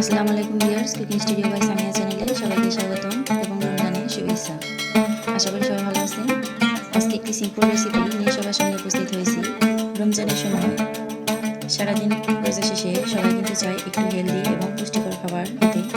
আসসালামু আলাইকুম viewers cooking studio by Samia চ্যানেলে সবাইকে স্বাগতম এবং রমজানের শুভেচ্ছা। আশা করি সবাই ভালো আছেন। আজকে একটি সিম্পল রেসিপি নিয়ে সবার সামনে উপস্থিত হয়েছি রমজানের সময়। সারাদিন রোজা শেষে সবাই কিন্তু চাই একটু হেলদি এবং পুষ্টিকর খাবার খেতে।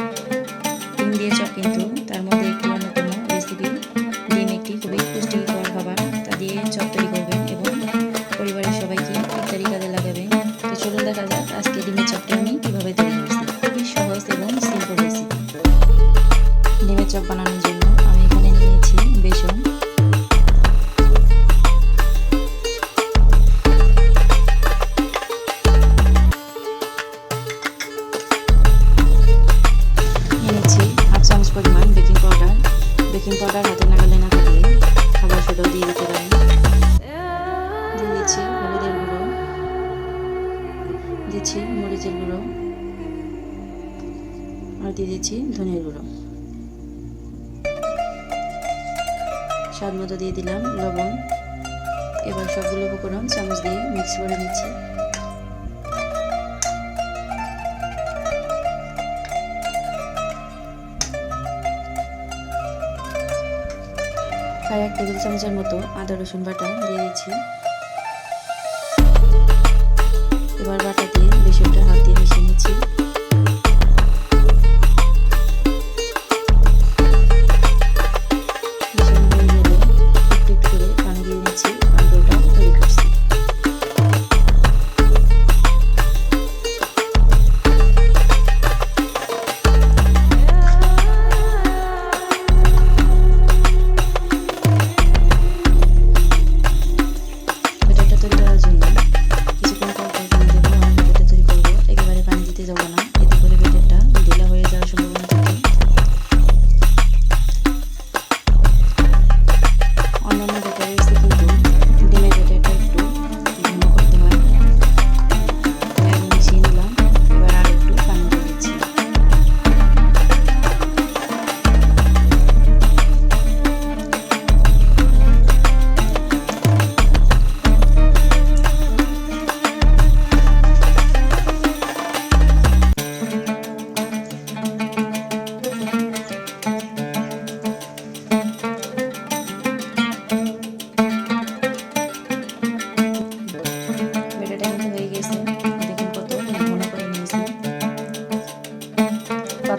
বেকিং পাউডার হাতে নাগালে না থাকলে খাবার সোডাও দিয়ে দিতে পারেন। দিয়ে হলুদের গুঁড়ো। দিচ্ছি মরিচের গুঁড়ো। আর দিয়ে দিচ্ছি ধনের গুঁড়ো। স্বাদ মতো দিয়ে দিলাম লবণ। এবার সবগুলো উপকরণ চামচ দিয়ে মিক্স করে নিচ্ছি। প্রায় এক টেবিল চামচের মতো আদা, রসুন বাটা দিয়ে দিচ্ছি। এবার বাটা দিয়ে বেসনটা হাত দিয়ে মিশিয়ে নিচ্ছি।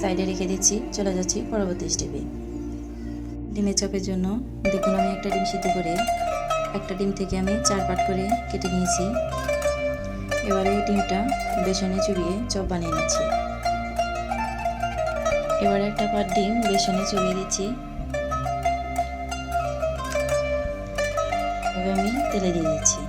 সাইডে রেখে দিচ্ছি, চলে যাচ্ছি পরবর্তী স্টেপে ডিমের চপের জন্য দেখুন আমি একটা ডিম সিদ্ধ করে, একটা ডিম থেকে আমি চার পাট করে কেটে নিয়েছি। এবারে এই ডিমটা বেসনে চুবিয়ে চপ বানিয়ে নিচ্ছি। এবারে একটা পাট ডিম বেসনে চুবিয়ে দিচ্ছি। আমি তেলে দিয়ে দিচ্ছি।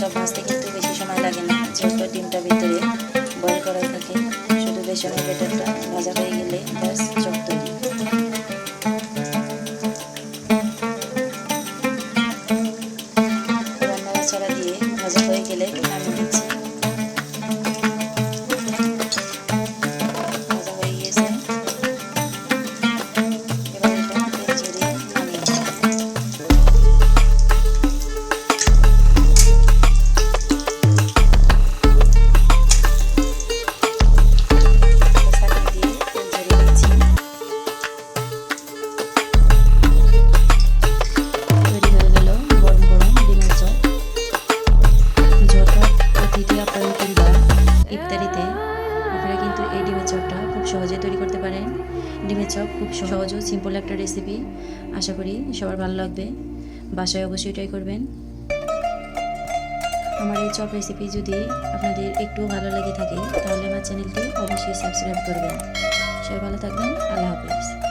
কাঁচা ভাজতে কিন্তু বেশি সময় লাগে না। যেহেতু ডিমটা ভিতরে বয়ল করা থাকে। শুধু বেশি বেটারটা ভাজা হয়ে গেলে ব্যাস খুব সহজ ও সিম্পল একটা রেসিপি আশা করি সবার ভালো লাগবে। বাসায় অবশ্যই ট্রাই করবেন। আমার এই চপ রেসিপি যদি আপনাদের একটু ভালো লেগে থাকে, তাহলে আমার চ্যানেলটি অবশ্যই সাবস্ক্রাইব করবেন। সবাই ভালো থাকবেন। আল্লাহ হাফিজ।